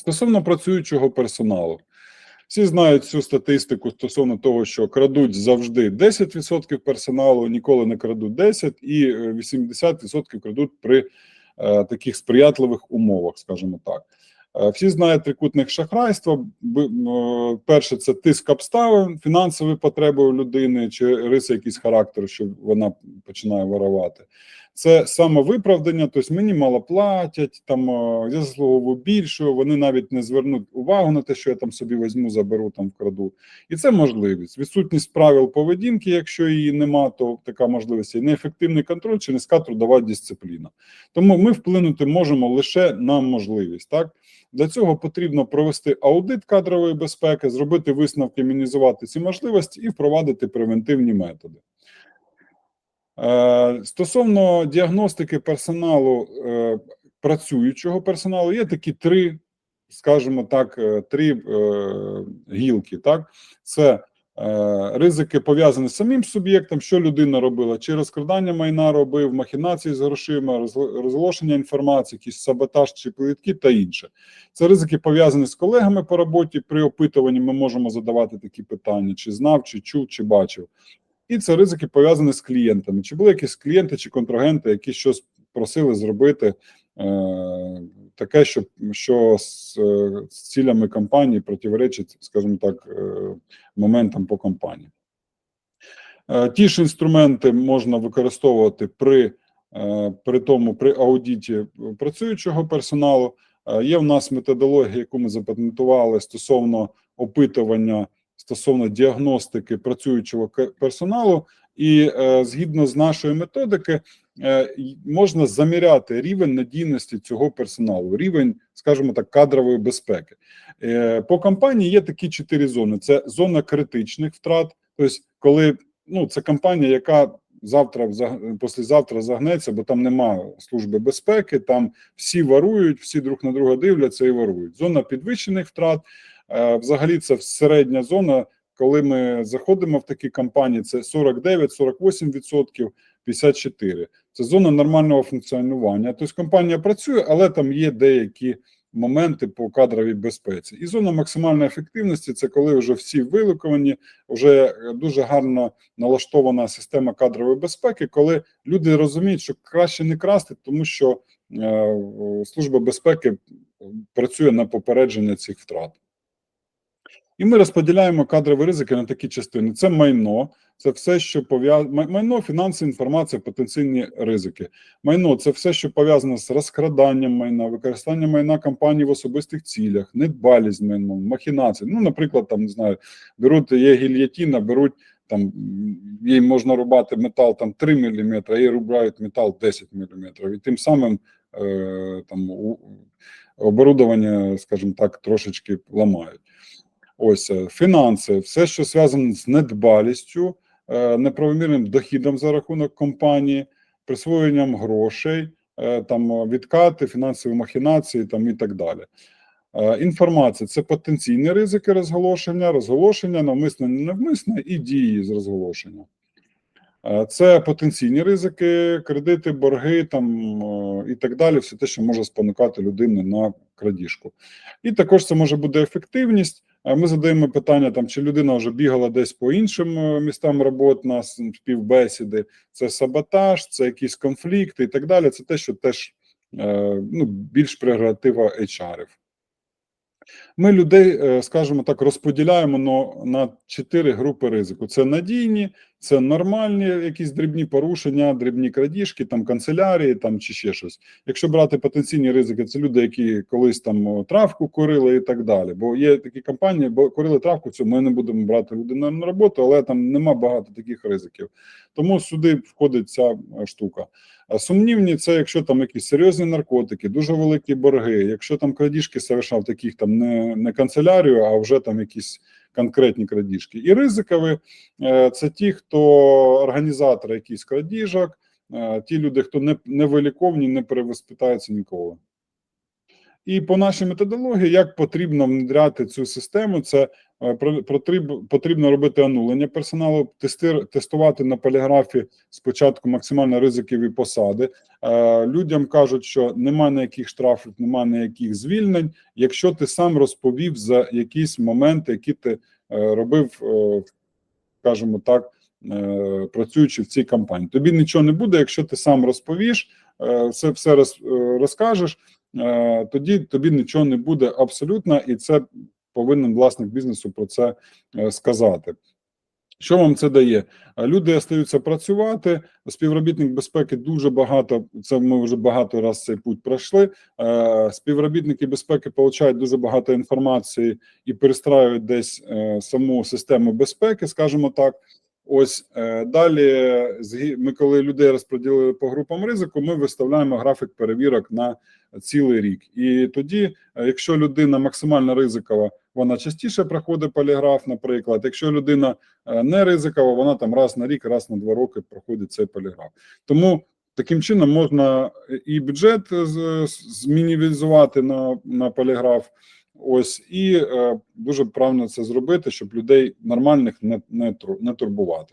Стосовно працюючого персоналу, всі знають цю статистику стосовно того, що крадуть завжди 10% персоналу, ніколи не крадуть 10%, і е, 80% крадуть при е, таких сприятливих умовах, скажімо так. Е, Всі знають трикутник шахрайства. Е, Перше, це тиск обставин, фінансові потреби у людини чи риси якийсь характеру, що вона починає воровати. Це самовиправдання, тобто мені мало платять, там е, я заслуговую більше, вони навіть не звернуть увагу на те, що я там собі візьму, заберу там вкраду. І це можливість. Відсутність правил поведінки, якщо її нема, то така можливість. І неефективний контроль чи низька трудова дисципліна. Тому ми вплинути можемо лише на можливість. Так для цього потрібно провести аудит кадрової безпеки, зробити висновки, мінізувати ці можливості і впровадити превентивні методи. Е, Стосовно діагностики персоналу, е, працюючого персоналу, є такі три, скажімо так, е, три гілки. Так, це ризики пов'язані з самим суб'єктом, що людина робила, чи розкрадання майна робив, махінації з грошима, розголошення інформації, якийсь саботаж чи плитки та інше. Це ризики пов'язані з колегами по роботі. При опитуванні ми можемо задавати такі питання: чи знав, чи чув, чи бачив. І це ризики пов'язані з клієнтами. Чи були якісь клієнти чи контрагенти, які щось просили зробити е, таке, що, що з, е, з цілями компанії противоречить, скажімо так, е, моментам по компанії. Е, ті ж інструменти можна використовувати при, е, при тому при аудиті працюючого персоналу. Є в нас методологія, яку ми запатентували стосовно опитування, стосовно діагностики працюючого персоналу, і е, згідно з нашої методики е, можна заміряти рівень надійності цього персоналу, рівень, скажімо так, кадрової безпеки. Е, По компанії є такі чотири зони: це зона критичних втрат, тобто, коли ну це компанія, яка завтра післязавтра загнеться, бо там немає служби безпеки, там всі ворують, всі друг на друга дивляться і ворують. Зона підвищених втрат. Е, Взагалі, це середня зона. Коли ми заходимо в такі компанії, це 49, 48 відсотків, 54. Це зона нормального функціонування. Тобто компанія працює, але там є деякі моменти по кадровій безпеці. І зона максимальної ефективності це коли вже всі виліковані, вже дуже гарно налаштована система кадрової безпеки, коли люди розуміють, що краще не красти, тому що е, служба безпеки працює на попередження цих втрат. І ми розподіляємо кадрові ризики на такі частини: це майно, це все, що пов'язано майно, фінанси, інформація, потенційні ризики. Майно це все, що пов'язане з розкраданням майна, використанням майна компанії в особистих цілях, недбалість майном, махінації. Ну, наприклад, там не знаю, беруть є гільятіна, беруть там їй можна рубати метал там 3 мм, а їй рубають метал 10 мм. І тим самим е, там оборудовання, скажімо так, трошечки ламають. Ось е, фінанси, все, що зв'язане з недбалістю, е, неправомірним дохідом за рахунок компанії, присвоєнням грошей, е, там відкати, фінансові махінації там і так далі. Інформація це потенційні ризики розголошення, розголошення, навмисне, ненавмисне і дії з розголошення. Це потенційні ризики, кредити, борги там і так далі, все те, що може спонукати людину на крадіжку. І також це може бути ефективність. Ми задаємо питання, там, чи людина вже бігала десь по іншим е, містам робот на співбесіди, це саботаж, це якісь конфлікти і так далі. Це те, що теж е, ну, більш прерогатива HR-ів. Ми людей, е, скажімо так, розподіляємо на чотири групи ризику: це надійні, це нормальні якісь дрібні порушення, дрібні крадіжки, там канцелярії, там чи ще щось. Якщо брати потенційні ризики, це люди, які колись там травку курили і так далі. Бо є такі компанії, бо курили травку, це ми не будемо брати людину на роботу, але там нема багато таких ризиків. Тому сюди входить ця е, штука. А сумнівні це якщо там якісь серйозні наркотики, дуже великі борги. Якщо там крадіжки совершав таких там не, не канцелярію, а вже там якісь конкретні крадіжки. І ризикові е, це ті, хто організатори якісь крадіжок, е, ті люди, хто не, не виліковні, не перевоспитаються ніколи. І по нашій методології, як потрібно внедряти цю систему, це е, потрібно робити онулення персоналу, тестувати на поліграфі спочатку максимально ризиків і посади. Е, Людям кажуть, що немає ніяких штрафів, немає ніяких звільнень, якщо ти сам розповів за якісь моменти, які ти е, робив, скажімо так, працюючи в цій компанії. Тобі нічого не буде, якщо ти сам розповіш, все, все роз, е, розкажеш, е, тоді тобі нічого не буде абсолютно, і це повинен власник бізнесу про це е, сказати. Що вам це дає? Люди остаються працювати. Співробітник безпеки дуже багато. Це ми вже багато раз цей путь пройшли. Співробітники безпеки получають дуже багато інформації і перестраюють десь саму систему безпеки, скажімо так. Ось е, далі, ми коли людей розподілили по групам ризику, ми виставляємо графік перевірок на цілий рік. І тоді, е, якщо людина максимально ризикова, вона частіше проходить поліграф, наприклад. Якщо людина е, не ризикова, вона там раз на рік, раз на два роки проходить цей поліграф. Тому таким чином можна і бюджет змінімізувати на, на поліграф. Ось і е, дуже правильно це зробити, щоб людей нормальних не, не, не турбувати.